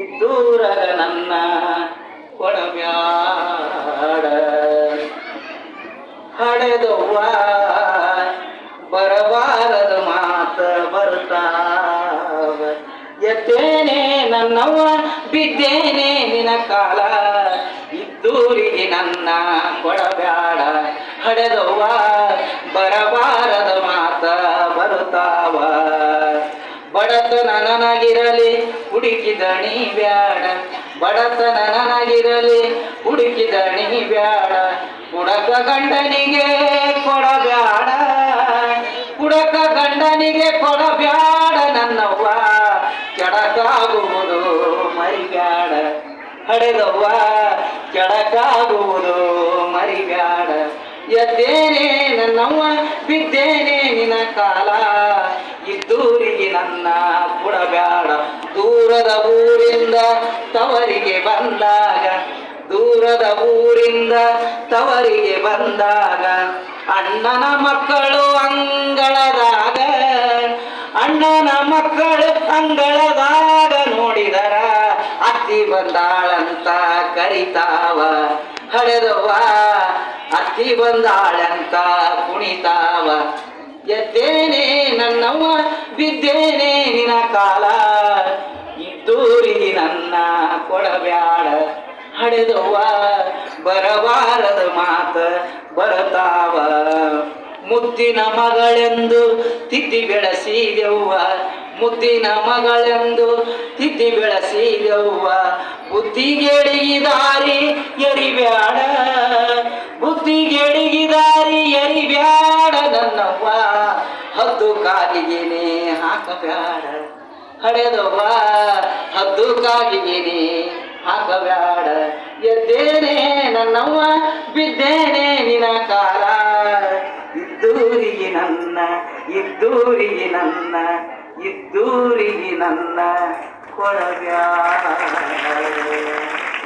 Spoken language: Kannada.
ಇದ್ದೂರಗ ನನ್ನ ಕೊಡಬ್ಯಾಡ ಹಡೆದವ್ವ ಬರಬಾರದ ಮಾತ ಬರ್ತಾವ ಎತ್ತೇನೆ ನನ್ನವ್ವ, ಬಿದ್ದೇನೆ ನಿನ ಕಾಲ. ಇದ್ದೂರಿಗೆ ನನ್ನ ಕೊಡಬ್ಯಾಡ. ಹಡೆದವ್ವ ಬರಬಾರದ ಮಾತ ಬರ್ತಾವ ಬಡತನ ನನನಾಗಿರಲಿ, ಹುಡುಕಿದಣಿ ಬ್ಯಾಡ. ಬಡತ ನನನಾಗಿರಲಿ, ಹುಡುಕಿದಣಿ ಬ್ಯಾಡ. ಕುಡಕ ಗಂಡನಿಗೆ ಕೊಡಬ್ಯಾಡ ಕುಡಕ ಗಂಡನಿಗೆ ಕೊಡಬ್ಯಾಡ ನನ್ನವ್ವ. ಕೆಡಕಾಗುವುದು ಮರಿಗಾಡ ಹಡೆದವ್ವ, ಕೆಡಕಾಗುವುದು ಮರಿಗಾಡ ಎದ್ದೇನೆ ನನ್ನವ್ವ, ಬಿದ್ದೇನೆ ನಿನ್ನ ಕಾಲ. ಇದ್ದೂರಿಗೆ ನನ್ನ ಬುಡಬೇಡ ದೂರದ ಊರಿಂದ ತವರಿಗೆ ಬಂದಾಗ, ದೂರದ ಊರಿಂದ ತವರಿಗೆ ಬಂದಾಗ, ಅಣ್ಣನ ಮಕ್ಕಳು ಅಂಗಳದಾಗ, ಅಣ್ಣನ ಮಕ್ಕಳು ಅಂಗಳದಾಗ ನೋಡಿದರ, ಅತ್ತಿ ಬಂದಾಳಂತ ಕರಿತಾವ. ಹಳೆದವ್ವ, ಅತ್ತಿ ಬಂದಾಳಂತ ಕುಣಿತಾವ. ಎತ್ತೇನೆ ನನ್ನವ್ವ ಬಿದ್ದೇನೆ ನಿನ ಕಾಲ. ಇದ್ದೂರಿಗೆ ನನ್ನ ಕೊಡಬ್ಯಾಡ ಹಡೆದವ್ವ, ಬರಬಾರದ ಮಾತ ಬರತಾವ. ಮುದ್ದಿನ ಮಗಳೆಂದು ತಿದ್ದಿ ಬೆಳೆಸಿದೆವ್ವ. ಮುದ್ದಿನ ಮಗಳೆಂದು ತಿದ್ದಿ ಬೆಳೆಸಿದೆವ್ವ. ಬುದ್ಧಿಗೆಡಿಗಿ ದಾರಿ ಎರಿಬ್ಯಾಡ. ಕಾಲಿಗೆನೆ ಹಾಕಬ್ಯಾಡ. ಹಡೆದವ್ವ ಹದ್ದು ಕಾಲಿಗೆನೆ ಹಾಕಬ್ಯಾಡ. ಎದ್ದೇನೆ ನನ್ನವ್ವ, ಬಿದ್ದೇನೆ ನಿನ ಕಾಲ. ಇದ್ದೂರಿಗೆ ನನ್ನ ಇದ್ದೂರಿಗೆ ನನ್ನ ಇದ್ದೂರಿಗೆ ನನ್ನ ಕೊಡಬ್ಯಾಡ.